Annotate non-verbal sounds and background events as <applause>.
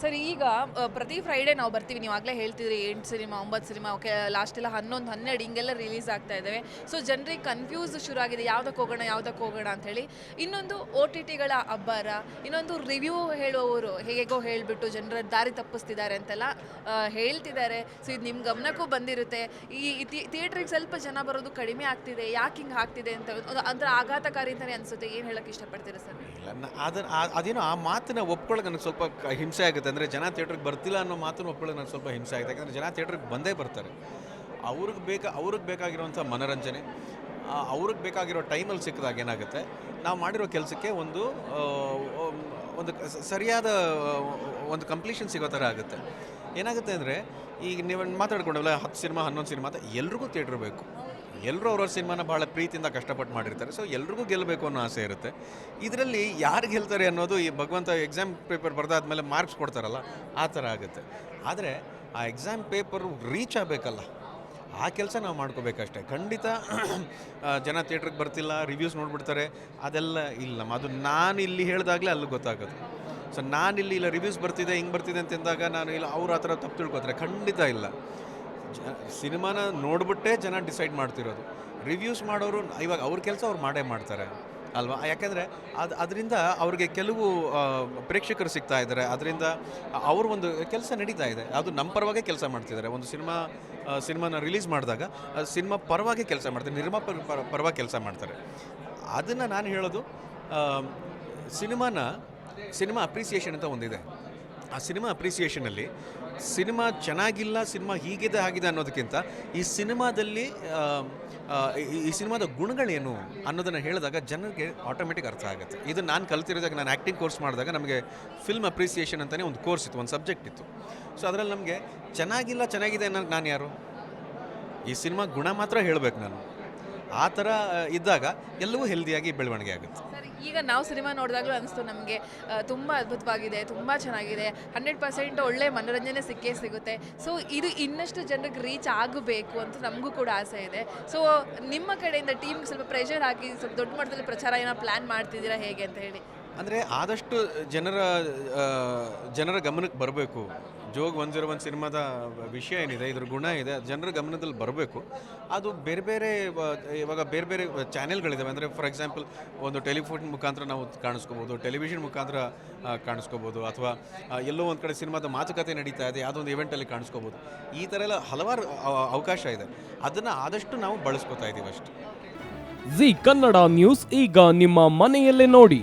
Sir, ಈಗ ಪ್ರತಿ Friday ನಾವು ಬರ್ತೀವಿ. ನೀವು ಆಗಲೇ ಹೇಳ್ತಿದ್ರಿ, ಎಂಟು ಸಿನಿಮಾ, ಒಂಬತ್ತು ಸಿನಿಮಾ, ಓಕೆ ಲಾಸ್ಟ್ ಎಲ್ಲ ಹನ್ನೊಂದು, ಹನ್ನೆರಡು, ಹಿಂಗೆಲ್ಲ ರಿಲೀಸ್ ಆಗ್ತಾ ಇದ್ದಾವೆ ಸೊ ಜನರಿಗೆ ಕನ್ಫ್ಯೂಸ್ ಶುರು ಆಗಿದೆ. ಯಾವ್ದಕ್ಕೆ ಹೋಗೋಣ ಯಾವ್ದಕ್ಕೆ ಹೋಗೋಣ ಅಂಥೇಳಿ ಇನ್ನೊಂದು ಓ ಟಿ ಟಿಗಳ ಅಬ್ಬರ, ಇನ್ನೊಂದು ರಿವ್ಯೂ ಹೇಳುವವರು ಹೇಗೋ ಹೇಳಿಬಿಟ್ಟು ಜನರ ದಾರಿ ತಪ್ಪಿಸ್ತಿದ್ದಾರೆ ಅಂತೆಲ್ಲ ಹೇಳ್ತಿದ್ದಾರೆ. ಸೊ ಇದು ನಿಮ್ಮ ಗಮನಕ್ಕೂ ಬಂದಿರುತ್ತೆ. ಈ ಥಿಯೇಟ್ರಿಗೆ ಸ್ವಲ್ಪ ಜನ ಬರೋದು ಕಡಿಮೆ ಆಗ್ತಿದೆ. ಯಾಕೆ ಹಿಂಗೆ ಆಗ್ತಿದೆ ಅಂತ ಒಂದು ಅಂದ್ರೆ ಆಘಾತಕಾರಿ ಅಂತಲೇ ಅನಿಸುತ್ತೆ. ಏನು ಹೇಳೋಕ್ಕೆ ಇಷ್ಟಪಡ್ತೀರಾ ಸರ್? ಇಲ್ಲ. ಅದನ್ನ ಅದೇನೋ, ಆ ಮಾತನ್ನ ಒಪ್ಕೊಳ್ಳೋಕೆ ನನಗೆ ಸ್ವಲ್ಪ ಹಿಂಸೆ ಆಗುತ್ತೆ. ಅಂದರೆ ಜನ ಥಿಯೇಟ್ರಿಗೆ ಬರ್ತಿಲ್ಲ ಅನ್ನೋ ಮಾತನ್ನು ಒಪ್ಕೊಳ್ಳೋಕೆ ನನಗೆ ಸ್ವಲ್ಪ ಹಿಂಸೆ ಆಗುತ್ತೆ. ಯಾಕಂದರೆ ಜನ ಥಿಯೇಟ್ರಿಗೆ ಬಂದೇ ಬರ್ತಾರೆ. ಅವ್ರಿಗೆ ಬೇಕಾ, ಅವ್ರಿಗೆ ಬೇಕಾಗಿರುವಂಥ ಮನೋರಂಜನೆ ಅವ್ರಿಗೆ ಬೇಕಾಗಿರೋ ಟೈಮಲ್ಲಿ ಸಿಕ್ಕಿದಾಗ ಏನಾಗುತ್ತೆ? ನಾವು ಮಾಡಿರೋ ಕೆಲಸಕ್ಕೆ ಒಂದು ಒಂದು ಸರಿಯಾದ, ಒಂದು ಕಂಪ್ಲೀಷನ್ ಸಿಗೋ ಥರ ಆಗುತ್ತೆ. ಏನಾಗುತ್ತೆ ಅಂದರೆ, ಈಗ ನೀವು ಮಾತಾಡ್ಕೊಂಡಲ್ಲ ಹತ್ತು ಸಿನಿಮಾ, ಹನ್ನೊಂದು ಸಿನಿಮಾ ಅಂತ ಎಲ್ರಿಗೂ ಥಿಯೇಟ್ರ್ ಬೇಕು. ಎಲ್ಲರೂ ಅವ್ರವ್ರ ಸಿನಿಮಾನ ಭಾಳ ಪ್ರೀತಿಯಿಂದ ಕಷ್ಟಪಟ್ಟು ಮಾಡಿರ್ತಾರೆ. ಸೊ ಎಲ್ರಿಗೂ ಗೆಲ್ಲಬೇಕು ಅನ್ನೋ ಆಸೆ ಇರುತ್ತೆ. ಇದರಲ್ಲಿ ಯಾರು ಗೆಲ್ತಾರೆ ಅನ್ನೋದು ಈ ಭಗವಂತ ಎಕ್ಸಾಮ್ ಪೇಪರ್ ಬರೆದಾದ್ಮೇಲೆ ಮಾರ್ಕ್ಸ್ ಕೊಡ್ತಾರಲ್ಲ, ಆ ಥರ ಆಗುತ್ತೆ. ಆದರೆ ಆ ಎಕ್ಸಾಮ್ ಪೇಪರ್ ರೀಚ್ ಆಗಬೇಕಲ್ಲ. ಆ ಕೆಲಸ ನಾವು ಮಾಡ್ಕೋಬೇಕಷ್ಟೇ. ಖಂಡಿತ <clears throat> ಜನ ಥಿಯೇಟ್ರಿಗೆ ಬರ್ತಿಲ್ಲ ರಿವ್ಯೂಸ್ ನೋಡ್ಬಿಡ್ತಾರೆ, ಅದೆಲ್ಲ ಇಲ್ಲ. ಅದು ನಾನು ಇಲ್ಲಿ ಹೇಳಿದಾಗಲೇ ಅಲ್ಲಿ ಗೊತ್ತಾಗೋದು. ಸೊ ನಾನು ಇಲ್ಲಿ ರಿವ್ಯೂಸ್ ಬರ್ತಿದೆ, ಹಿಂಗೆ ಬರ್ತಿದೆ ಅಂತಂದಾಗ ನಾನು ಇಲ್ಲ, ಅವ್ರ ಆ ತಪ್ಪು ತಿಳ್ಕೊತಾರೆ. ಖಂಡಿತ ಇಲ್ಲ. ಸಿನಿಮಾನ ನೋಡ್ಬಿಟ್ಟೇ ಜನ ಡಿಸೈಡ್ ಮಾಡ್ತಿರೋದು. ರಿವ್ಯೂಸ್ ಮಾಡೋರು, ಇವಾಗ ಅವ್ರ ಕೆಲಸ ಅವ್ರು ಮಾಡೇ ಮಾಡ್ತಾರೆ, ಅಲ್ವಾ? ಯಾಕೆಂದರೆ ಅದು ಅದರಿಂದ ಅವ್ರಿಗೆ ಕೆಲವು ಪ್ರೇಕ್ಷಕರು ಸಿಗ್ತಾ ಇದ್ದಾರೆ ಅದರಿಂದ ಅವ್ರ ಒಂದು ಕೆಲಸ ನಡೀತಾ ಇದೆ. ಅದು ನಮ್ಮ ಪರವಾಗೇ ಕೆಲಸ ಮಾಡ್ತಿದ್ದಾರೆ ಒಂದು ಸಿನಿಮಾ ಸಿನಿಮಾನ ರಿಲೀಸ್ ಮಾಡಿದಾಗ ಸಿನಿಮಾ ಪರವಾಗಿ ಕೆಲಸ ಮಾಡ್ತಾರೆ. ನಿರ್ಮಾಪಕ ಪರ ಪರವಾಗಿ ಕೆಲಸ ಮಾಡ್ತಾರೆ. ಅದನ್ನು ನಾನು ಹೇಳೋದು ಸಿನಿಮಾನ, ಸಿನಿಮಾ ಅಪ್ರಿಸಿಯೇಷನ್ ಅಂತ ಒಂದಿದೆ. ಆ ಸಿನಿಮಾ ಅಪ್ರಿಸಿಯೇಷನಲ್ಲಿ ಸಿನಿಮಾ ಚೆನ್ನಾಗಿಲ್ಲ, ಸಿನಿಮಾ ಹೀಗಿದೆ ಆಗಿದೆ ಅನ್ನೋದಕ್ಕಿಂತ ಈ ಸಿನಿಮಾದಲ್ಲಿ ಈ ಸಿನಿಮಾದ ಗುಣಗಳೇನು ಅನ್ನೋದನ್ನು ಹೇಳಿದಾಗ ಜನರಿಗೆ ಆಟೋಮೆಟಿಕ್ ಅರ್ಥ ಆಗುತ್ತೆ. ಇದು ನಾನು ಕಲ್ತಿರೋದಾಗ, ನಾನು ಆ್ಯಕ್ಟಿಂಗ್ ಕೋರ್ಸ್ ಮಾಡಿದಾಗ ನಮಗೆ ಫಿಲ್ಮ್ ಅಪ್ರಿಸಿಯೇಷನ್ ಅಂತಲೇ ಒಂದು ಕೋರ್ಸ್ ಇತ್ತು, ಒಂದು ಸಬ್ಜೆಕ್ಟ್ ಇತ್ತು. ಸೊ ಅದರಲ್ಲಿ ನಮಗೆ ಚೆನ್ನಾಗಿಲ್ಲ, ಚೆನ್ನಾಗಿದೆ ಅನ್ನೋದು ನಾನು ಯಾರು? ಈ ಸಿನಿಮಾ ಗುಣ ಮಾತ್ರ ಹೇಳಬೇಕು ನಾನು. ಆ ಥರ ಇದ್ದಾಗ ಎಲ್ಲವೂ ಹೆಲ್ದಿಯಾಗಿ ಬೆಳವಣಿಗೆ ಆಗುತ್ತೆ. ಸರ್, ಈಗ ನಾವು ಸಿನಿಮಾ ನೋಡಿದಾಗಲೂ ಅನಿಸ್ತು ನಮಗೆ ತುಂಬ ಅದ್ಭುತವಾಗಿದೆ, ತುಂಬ ಚೆನ್ನಾಗಿದೆ ಹಂಡ್ರೆಡ್ ಪರ್ಸೆಂಟ್ ಒಳ್ಳೆ ಮನೋರಂಜನೆ ಸಿಕ್ಕೇ ಸಿಗುತ್ತೆ. ಸೊ ಇದು ಇನ್ನಷ್ಟು ಜನರಿಗೆ ರೀಚ್ ಆಗಬೇಕು ಅಂತ ನಮಗೂ ಕೂಡ ಆಸೆ ಇದೆ. ಸೊ ನಿಮ್ಮ ಕಡೆಯಿಂದ ಟೀಮ್ಗೆ ಸ್ವಲ್ಪ ಪ್ರೆಷರ್ ಹಾಕಿ ಸ್ವಲ್ಪ ದೊಡ್ಡ ಮಟ್ಟದಲ್ಲಿ ಪ್ರಚಾರ ಏನೋ ಪ್ಲ್ಯಾನ್ ಮಾಡ್ತಿದ್ದೀರಾ ಹೇಗೆ ಅಂತ ಹೇಳಿ. ಅಂದರೆ ಆದಷ್ಟು ಜನರ ಜನರ ಗಮನಕ್ಕೆ ಬರಬೇಕು. ಜೋಗ್ ಒನ್ ಜೀರೋ ಒನ್ ಸಿನಿಮಾದ ವಿಷಯ ಏನಿದೆ, ಇದ್ರ ಗುಣ ಇದೆ ಜನರ ಗಮನದಲ್ಲಿ ಬರಬೇಕು. ಅದು ಬೇರೆ ಬೇರೆ ಇವಾಗ ಬೇರೆ ಬೇರೆ ಚಾನೆಲ್ಗಳಿದ್ದಾವೆ ಅಂದರೆ ಫಾರ್ ಎಕ್ಸಾಂಪಲ್, ಒಂದು ಟೆಲಿಫೋನ್ ಮುಖಾಂತರ ನಾವು ಕಾಣಿಸ್ಕೋಬೋದು, ಟೆಲಿವಿಷನ್ ಮುಖಾಂತರ ಕಾಣಿಸ್ಕೋಬೋದು, ಅಥವಾ ಎಲ್ಲೋ ಒಂದು ಕಡೆ ಸಿನಿಮಾದ ಮಾತುಕತೆ ನಡೀತಾ ಇದೆ, ಯಾವುದೊಂದು ಇವೆಂಟಲ್ಲಿ ಕಾಣಿಸ್ಕೋಬೋದು. ಈ ಥರ ಎಲ್ಲ ಹಲವಾರು ಅವಕಾಶ ಇದೆ. ಅದನ್ನು ಆದಷ್ಟು ನಾವು ಬಳಸ್ಕೊತಾ ಇದ್ದೀವಿ ಅಷ್ಟೇ. ಜಿ ಕನ್ನಡ ನ್ಯೂಸ್ ಈಗ ನಿಮ್ಮ ಮನೆಯಲ್ಲೇ ನೋಡಿ.